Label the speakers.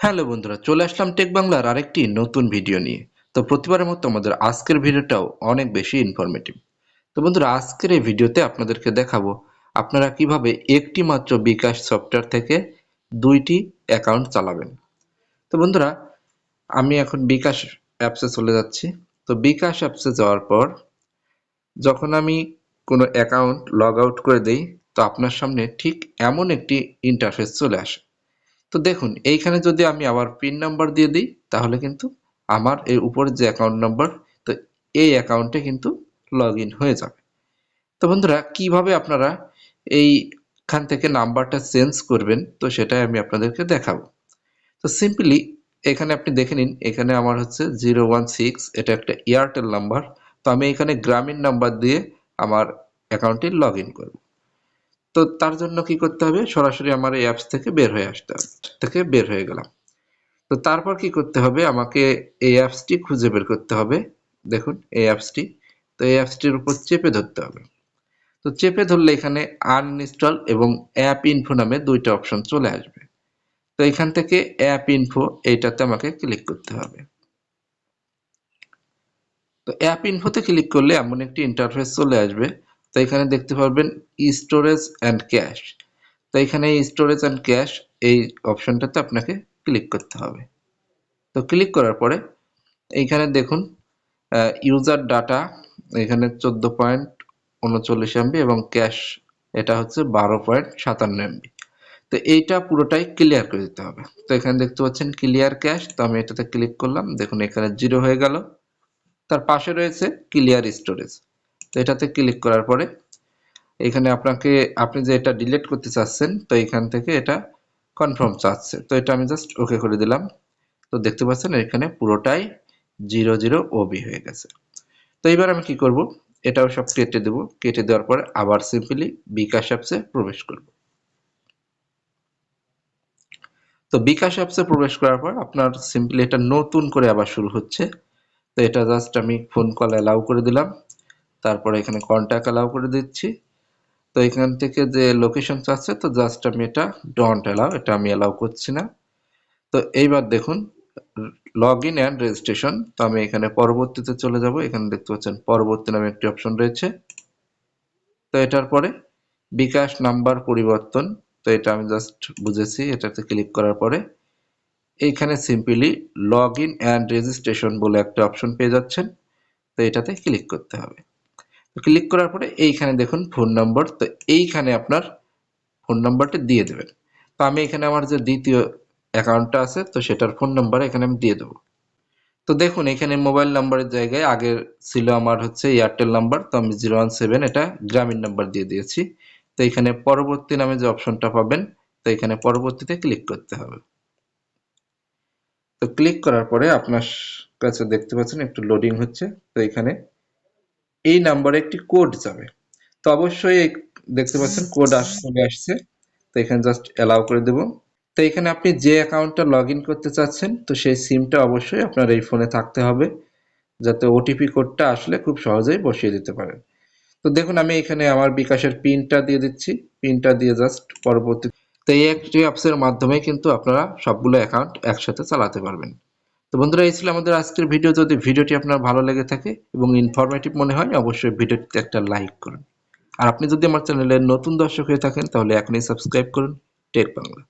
Speaker 1: Hello বন্ধুরা, চলে আসলাম take বাংলার আরেকটি নতুন ভিডিও নিয়ে। তো প্রতিবারের মতো আমাদের আজকের ভিডিওটাও অনেক বেশি ইনফরমেটিভ তো বন্ধুরা, আজকের এই ভিডিওতে আপনাদেরকে দেখাবো, আপনারা কীভাবে একটি মাত্র বিকাশ সফটওয়্যার থেকে দুইটি অ্যাকাউন্ট চালাবেন। তো বন্ধুরা, আমি এখন বিকাশ অ্যাপসে চলে যাচ্ছি। তো বিকাশ অ্যাপসে যাওয়ার পর, যখন আমি কোনো অ্যাকাউন্ট লগ আউট করে দেই, তো আপনার সামনে ঠিক এমন একটি ইন্টারফেস চলে আসে। তো দেখুন, এইখানে যদি আমি আবার পিন নাম্বার দিয়ে দিই, তাহলে কিন্তু আমার এই উপরে যে অ্যাকাউন্ট নাম্বার তো এই অ্যাকাউন্টে কিন্তু লগ হয়ে যাবে। তো বন্ধুরা, কীভাবে আপনারা এইখান থেকে নাম্বারটা চেঞ্জ করবেন, তো সেটাই আমি আপনাদেরকে দেখাবো। তো সিম্পলি এখানে আপনি দেখে নিন, এখানে আমার হচ্ছে জিরো ওয়ান সিক্স এটা একটা এয়ারটেল নাম্বার তো আমি এখানে গ্রামীণ নাম্বার দিয়ে আমার অ্যাকাউন্টে লগ ইন করব। তো তার জন্য কি করতে হবে? সরাসরি আমার এই অ্যাপস থেকে বের হয়ে আসতে হবে, থেকে বের হয়ে গেলাম। তো তারপর কি করতে হবে? আমাকে এই অ্যাপসটি খুঁজে বের করতে হবে। দেখুন, এই অ্যাপসটি তো এই অ্যাপসটির উপর চেপে ধরতে হবে। তো চেপে ধরলে এখানে আনইনস্টল এবং অ্যাপ ইনফো নামে দুইটা অপশন চলে আসবে। তো এখান থেকে অ্যাপ ইনফো এইটাতে আমাকে ক্লিক করতে হবে। তো অ্যাপ ইনফোতে ক্লিক করলে এমন একটি ইন্টারফেস চলে আসবে তো এখানে দেখতে পারবেন স্টোরেজ অ্যান্ড ক্যাশ তো এখানে স্টোরেজ অ্যান্ড ক্যাশ এই অপশনটাতে আপনাকে ক্লিক করতে হবে। তো ক্লিক করার পরে এইখানে দেখুন ইউজার ডাটা এখানে চোদ্দ পয়েন্ট উনচল্লিশ এমবি এবং ক্যাশ এটা হচ্ছে বারো পয়েন্ট সাতান্ন এমবি তো এইটা পুরোটাই ক্লিয়ার করে দিতে হবে। তো এখানে দেখতে পাচ্ছেন ক্লিয়ার ক্যাশ তো আমি এটাতে ক্লিক করলাম। দেখুন এখানে জিরো হয়ে গেল। তার পাশে রয়েছে ক্লিয়ার স্টোরেজ তো এটাতে ক্লিক করার পরে এখানে আপনাকে, আপনি যে এটা ডিলিট করতে চাচ্ছেন, তো এখান থেকে এটা কনফার্ম চাচ্ছে। তো এটা আমি জাস্ট ওকে করে দিলাম। তো দেখতে পাচ্ছেন এখানে পুরোটাই জিরো জিরো ওবি হয়ে গেছে। তো এবার আমি কি করব? এটাও সব কেটে দেব। কেটে দেওয়ার পরে আবার সিম্পলি বিকাশ অ্যাপসে প্রবেশ করব। তো বিকাশ অ্যাপসে প্রবেশ করার পর আপনার সিম্পলি এটা নতুন করে আবার শুরু হচ্ছে। তো এটা জাস্ট আমি ফোন কল অ্যালাউ করে দিলাম। তারপরে এখানে কন্ট্যাক্ট অ্যালাউ করে দিচ্ছি। তো এখান থেকে যে লোকেশন চাচ্ছে তো জাস্ট আমি এটা ডন্ট অ্যালাউ এটা আমি অ্যালাউ করছি না। তো এইবার দেখুন লগ ইন অ্যান্ড রেজিস্ট্রেশন তো আমি এখানে পরবর্তীতে চলে যাব। এখানে দেখতে পাচ্ছেন, পরবর্তী নামে একটি অপশন রয়েছে। তো এটার পরে বিকাশ নাম্বার পরিবর্তন, তো এটা আমি জাস্ট বুঝেছি, এটাতে ক্লিক করার পরে। এইখানে simply log in and registration বলে একটা অপশন পেয়ে যাচ্ছেন, তো এটাতে ক্লিক করতে হবে। ক্লিক করার পরে এইখানে দেখুন ফোন নম্বর তো এইখানে আপনার ফোন নাম্বারটা দিয়ে দেবেন। তো আমি এখানে আমার যে দ্বিতীয় অ্যাকাউন্টটা আছে, তো সেটার ফোন নাম্বার এখানে আমি দিয়ে দেবো। তো দেখুন, এখানে মোবাইল নাম্বারের জায়গায় আগে ছিল আমার হচ্ছে এয়ারটেল নাম্বার তো আমি জিরো ওয়ান সেভেন এটা গ্রামীণ নাম্বার দিয়ে দিয়েছি। তো এখানে পরবর্তী নামে যে অপশনটা পাবেন, তো এখানে পরবর্তীতে ক্লিক করতে হবে। তো ক্লিক করার পরে আপনার কাছে দেখতে পাচ্ছেন একটু লোডিং হচ্ছে, তো এখানে এই নাম্বারে একটি কোড যাবে। তো অবশ্যই দেখতে পাচ্ছেন কোড চলে আসছে। তো এখানে জাস্ট অ্যালাউ করে দেব। তো এখানে আপনি যে অ্যাকাউন্টটা লগ করতে চাচ্ছেন, তো সেই সিমটা অবশ্যই আপনার এই ফোনে থাকতে হবে। যাতে ওটিপি কোডটা আসলে খুব সহজেই বসিয়ে দিতে পারেন। তো দেখুন, আমি এখানে আমার বিকাশের পিনটা দিয়ে দিচ্ছি। পিনটা দিয়ে জাস্ট পরবর্তী তো এই একটি অ্যাপসের মাধ্যমে কিন্তু আপনারা সবগুলো অ্যাকাউন্ট একসাথে চালাতে পারবেন। তো বন্ধুরা, এই ছিল আমাদের আজকের ভিডিও যদি ভিডিওটি আপনার ভালো লেগে থাকে এবং ইনফরমেটিভ মনে হয়, অবশ্যই ভিডিওটিতে একটা লাইক করুন। আর আপনি যদি আমার চ্যানেলের নতুন দর্শক হয়ে থাকেন, তাহলে এখনই সাবস্ক্রাইব করুন। টেক বাংলা।